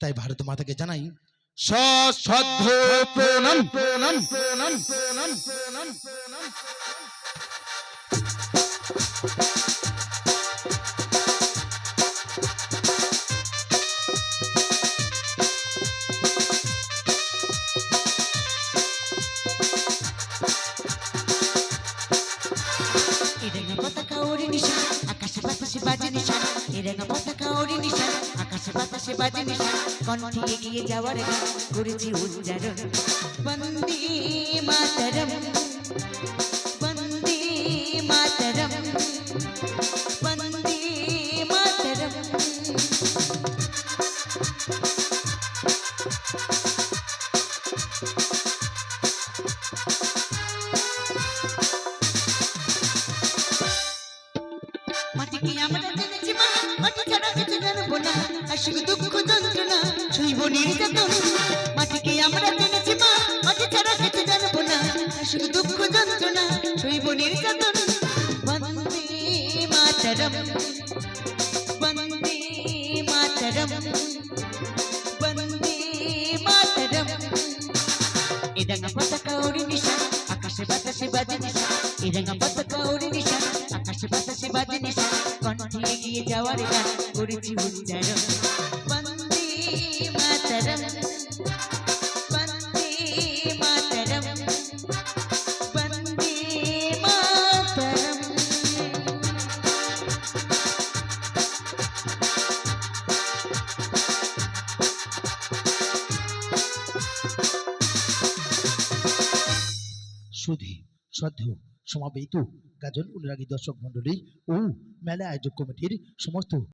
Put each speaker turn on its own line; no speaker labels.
তাই ভারত মাতাকে জানাই সশ্রদ্ধ প্রণাম। প্রণাম।
আকাশে বাতাসে বাজে এরেঙ্গা পতাকা ওরে নিশান। আকাশে বাতাসে বাজে নিশান কণ্ঠে এগিয়ে যাওয়ার গান করেছি উচ্চারণ। বন্দে মাতরম বন্দে মাতরম বন্দে মাতরম। মাটিকে আমরা জেনেছি শুধু দুঃখ যন্ত্রণা, ছুঁইব নির্যাতন। মাটিকে আমরা জেনেছি মা, মাটি ছাড়া কিছু জানব না। আর দুঃখ যন্ত্রণা, ছুঁইব নির্যাতন। বন্দে পতাকা ওড়ি নিশান আকাশে বাতাসে বাজে নিশান এদাঙ্গা পতাকা ওড়ি নিশান আকাশে বাতাসে বাজে নিশান কণ্ঠে এগিয়ে যাওয়ার গান করেছি উচ্চারণ বন্দে মাতরম বন্দে মাতরম বন্দে মাতরম
সুধী শ্রদ্ধেয় সমাবেত। গাজন অনুরাগী দর্শক মন্ডলী ও মেলা আয়োজক কমিটির সমস্ত